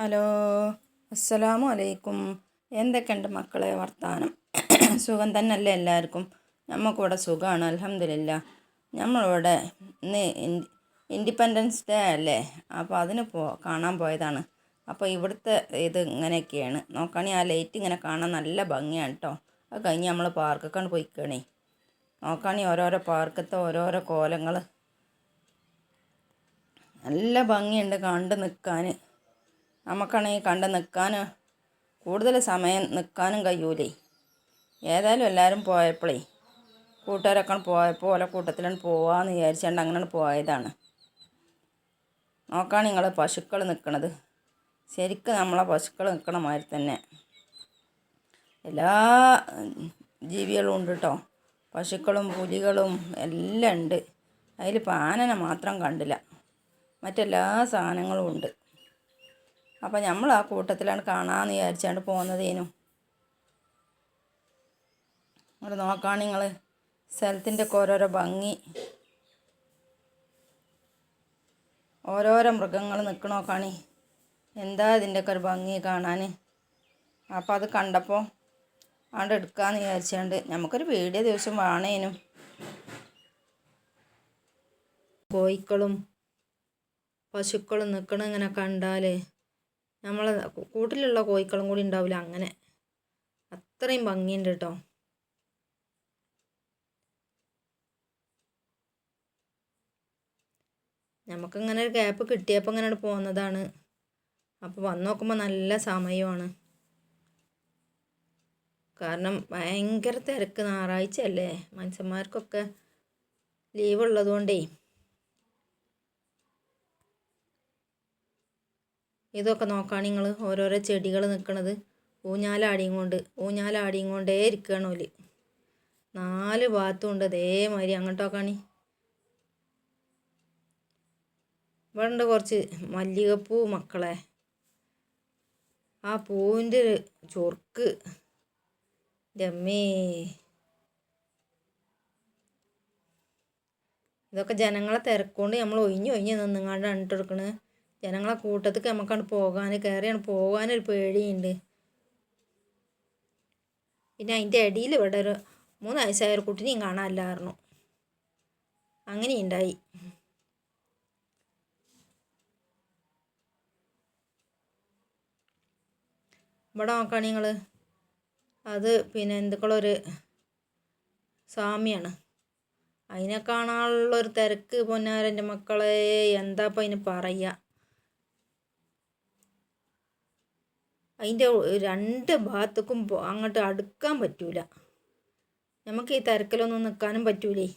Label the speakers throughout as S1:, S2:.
S1: Hello അസ്സലാമു അലൈക്കും. എന്തൊക്കെയുണ്ട് മക്കളെ വർത്താനം? സുഖം തന്നെയല്ലേ എല്ലാവർക്കും? നമുക്കിവിടെ സുഖമാണ് അലഹമില്ല നമ്മളിവിടെ ഇന്ന് ഇൻഡിപെൻഡൻസ് ഡേ അല്ലേ? അപ്പോൾ അതിന് പോ കാണാൻ പോയതാണ്. അപ്പോൾ ഇവിടുത്തെ ഇത് ഇങ്ങനെയൊക്കെയാണ്. നോക്കുകയാണെങ്കിൽ ആ ലൈറ്റ് ഇങ്ങനെ കാണാൻ നല്ല ഭംഗിയാണ് കേട്ടോ അത് കഴിഞ്ഞ് നമ്മൾ പാർക്കൊക്കെ പോയിക്കണേ. നോക്കുകയാണെങ്കിൽ ഓരോരോ പാർക്കത്തെ ഓരോരോ കോലങ്ങൾ നല്ല ഭംഗിയുണ്ട് കണ്ട് നിൽക്കാൻ. നമുക്കാണെങ്കിൽ കണ്ട് നിൽക്കാൻ കൂടുതൽ സമയം നിൽക്കാനും കഴിയൂലേ. ഏതായാലും എല്ലാവരും പോയപ്പോഴേ കൂട്ടുകാരൊക്കെ പോയപ്പോൾ ഓല കൂട്ടത്തിലാണ് പോവാന്ന് വിചാരിച്ചുകൊണ്ട് അങ്ങനെയാണ് പോയതാണ്. നോക്കാണ് നിങ്ങൾ പശുക്കൾ നിൽക്കണത്. ശരിക്കും നമ്മളെ പശുക്കൾ നിൽക്കണ മാതിരി തന്നെ. എല്ലാ ജീവികളും ഉണ്ട് കേട്ടോ പശുക്കളും പുലികളും എല്ലാം ഉണ്ട്. അതിൽ പാനനെ മാത്രം കണ്ടില്ല. മറ്റെല്ലാ സാധനങ്ങളും ഉണ്ട്. അപ്പം നമ്മൾ ആ കൂട്ടത്തിലാണ് കാണാമെന്ന് വിചാരിച്ചാണ്ട് പോകുന്നതേനു ഇവിടെ നോക്കാൻ നിങ്ങൾ സ്ഥലത്തിന്റെ ഒക്കെ ഓരോരോ ഭംഗി. ഓരോരോ മൃഗങ്ങൾ നിൽക്കണോക്കാണി എന്താ ഇതിന്റെയൊക്കെ ഒരു ഭംഗി കാണാൻ അപ്പോൾ അത് കണ്ടപ്പോൾ ആണ്ട് എടുക്കാമെന്ന് വിചാരിച്ചാണ്ട് നമുക്കൊരു വീഡിയോ ദിവസം വേണേനും കോയിക്കളും പശുക്കളും നിൽക്കണ ഇങ്ങനെ കണ്ടാൽ നമ്മളെ കൂട്ടിലുള്ള കോഴിക്കളും കൂടി ഉണ്ടാവില്ല അങ്ങനെ. അത്രയും ഭംഗിയുണ്ട് കേട്ടോ നമുക്കിങ്ങനെ ഒരു ഗ്യാപ്പ് കിട്ടിയപ്പോൾ ഇങ്ങനെ പോകുന്നതാണ് അപ്പോൾ വന്നു നോക്കുമ്പോൾ നല്ല സമയമാണ്. കാരണം ഭയങ്കര തിരക്ക്. ഞായറാഴ്ച അല്ലേ മനുഷ്യന്മാർക്കൊക്കെ ലീവ് ഉള്ളതുകൊണ്ടേ. ഇതൊക്കെ നോക്കുകയാണ് നിങ്ങൾ ഓരോരോ ചെടികൾ നിൽക്കണത് ഊഞ്ഞാലാടിയും കൊണ്ട് ഊഞ്ഞാലാടിയും കൊണ്ടേ ഇരിക്കുകയാണ് ഓൽ. നാല് ഭാഗത്തും ഉണ്ട് അതേമാതിരി. അങ്ങോട്ടോക്കാണി ഇവിടെ ഉണ്ട് കുറച്ച് മല്ലികപ്പൂ മക്കളെ. ആ പൂവിന്റെ ചൊർക്ക് രമ്മേ ഇതൊക്കെ ജനങ്ങളെ തിരക്കൊണ്ട് നമ്മൾ ഒഴിഞ്ഞ് ഒഴിഞ്ഞ് കണ്ടിട്ട് ഇട്ടെടുക്കണത് ജനങ്ങളെ കൂട്ടത്തേക്ക് നമുക്കാണ് പോകാൻ കയറിയാണ് പോകാനൊരു പേടിയുണ്ട്. പിന്നെ അതിന്റെ ഇടയിൽ ഇവിടെ ഒരു മൂന്ന് വയസ്സായ ഒരു കുട്ടിനെയും കാണാനില്ലായിരുന്നു അങ്ങനെ ഉണ്ടായി. ഇവിടെ നോക്കുകയാണ് നിങ്ങൾ അത് പിന്നെ എന്തൊക്കെയുള്ളൊരു സ്വാമിയാണ് അതിനെ കാണാനുള്ളൊരു തിരക്ക് പൊന്നാരന്റെ മക്കളെ എന്താ ഇപ്പം അതിന് പറയുക അതിന്റെ രണ്ട് ഭാഗത്തേക്കും അങ്ങോട്ട് അടുക്കാൻ പറ്റൂല. നമുക്ക് ഈ തിരക്കിലൊന്നും നിൽക്കാനും പറ്റൂലേ.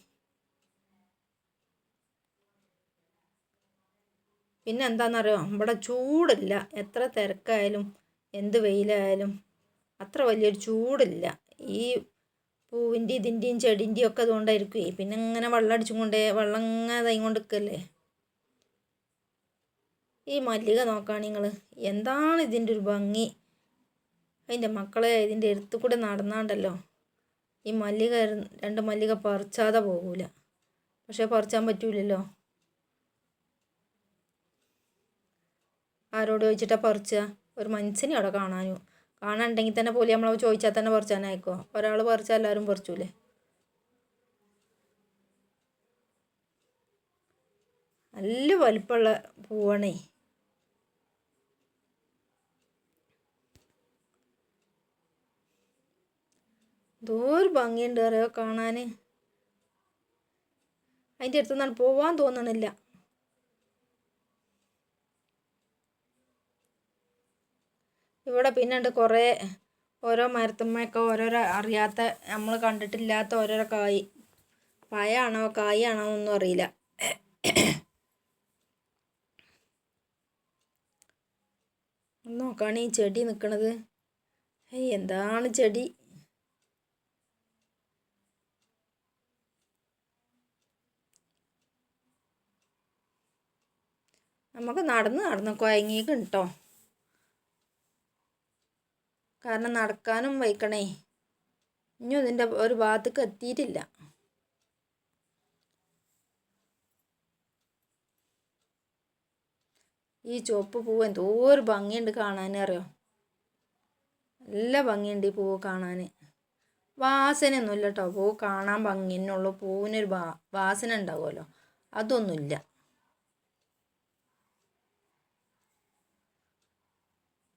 S1: പിന്നെ എന്താണെന്നറിയോ ഇവിടെ ചൂടില്ല. എത്ര തിരക്കായാലും എന്ത് വെയിലായാലും അത്ര വലിയൊരു ചൂടില്ല. ഈ പൂവിന്റെ ഇതിന്റെയും ചെടിന്റെയും ഒക്കെ അതുകൊണ്ടായിരിക്കും പിന്നെ ഇങ്ങനെ വെള്ളം അടിച്ചും കൊണ്ടേ വെള്ളം ഇങ്ങനെ തൈ കൊണ്ട് നിൽക്കല്ലേ? ഈ മല്ലിക നോക്കുകയാണ് നിങ്ങൾ എന്താണ് ഇതിന്റെ ഒരു ഭംഗി? അതിന്റെ മക്കളെ ഇതിന്റെ എടുത്തു കൂടെ നടന്നാണ്ടല്ലോ. ഈ മല്ലിക രണ്ട് മല്ലിക പറിച്ചാതെ പോകൂല. പക്ഷേ പറിച്ചാൻ പറ്റൂലല്ലോ. ആരോട് ചോദിച്ചിട്ടാ പറിച്ചുക ഒരു മനുഷ്യനെ അവിടെ കാണാനു. കാണാനുണ്ടെങ്കിൽ തന്നെ പോലെ നമ്മൾ ചോദിച്ചാൽ തന്നെ പറിച്ചാനായിക്കോ? ഒരാൾ പറിച്ചാൽ എല്ലാവരും പറിച്ചൂലേ? നല്ല വലിപ്പമുള്ള പൂവാണേ. എന്തോ ഒരു ഭംഗിയുണ്ട് അറിയോ കാണാൻ അതിന്റെ അടുത്ത് നിന്നാണ് പോവാൻ തോന്നണില്ല. ഇവിടെ പിന്നെ ഉണ്ട് കുറേ ഓരോ മരത്തുമ്മയൊക്കെ ഓരോരോ അറിയാത്ത നമ്മൾ കണ്ടിട്ടില്ലാത്ത ഓരോരോ കായ്. പഴമാണോ കായാണോ ഒന്നും അറിയില്ല. നോക്കാണ് ഈ ചെടി നിൽക്കണത് എന്താണ് ചെടി? നമുക്ക് നടന്ന് നടന്ന് കുഴങ്ങിയേക്കും കേട്ടോ കാരണം നടക്കാനും വയ്ക്കണേ ഇനി ഇതിന്റെ ഒരു ഭാഗത്തേക്ക് എത്തിയിട്ടില്ല ഈ ചുവപ്പ് പൂവ് എന്തോ ഒരു ഭംഗിയുണ്ട് കാണാൻ അറിയോ? നല്ല ഭംഗിയുണ്ട് ഈ പൂവ് കാണാൻ വാസനയൊന്നുമില്ല കേട്ടോ പൂവ് കാണാൻ ഭംഗി തന്നെയുള്ളൂ. പൂവിനൊരു വാസന ഉണ്ടാവുമല്ലോ. അതൊന്നുമില്ല.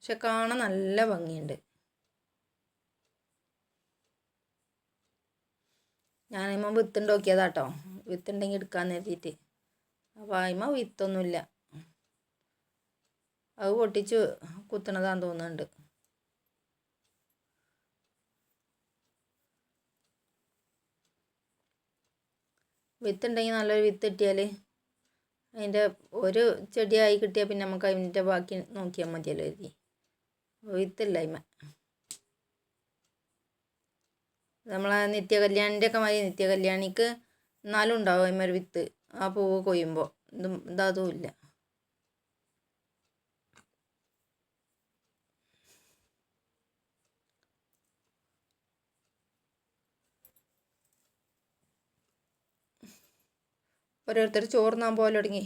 S1: പക്ഷെ കാണാൻ നല്ല ഭംഗിയുണ്ട്. ഞാൻ ഞാനിമ്മ വിത്തുണ്ട് നോക്കിയതാട്ടോ വിത്തുണ്ടെങ്കിൽ എടുക്കാൻ കരുതിയിട്ട്. അപ്പോൾ അതിമ വിത്തൊന്നുമില്ല അത് പൊട്ടിച്ച് കുത്തണതാന്ന് തോന്നുന്നുണ്ട്. വിത്തുണ്ടെങ്കിൽ നല്ലൊരു വിത്ത് കിട്ടിയാൽ അതിന്റെ ഒരു ചെടിയായി കിട്ടിയാൽ പിന്നെ നമുക്ക് അതിന്റെ ബാക്കി നോക്കിയാൽ മതിയല്ലോ എഴുതി വിത്തില്ല അതിമ നമ്മളെ നിത്യകല്യാണിന്റെ ഒക്കെ മതി നിത്യകല്യാണിക്ക് എന്നാലും ഉണ്ടാവും ഒരു വിത്ത്. ആ പൂവ് കൊയ്യുമ്പോൾ ഇതും ഇതതും ഇല്ല. ഓരോരുത്തർ ചോർന്നാൻ പോലെ തുടങ്ങി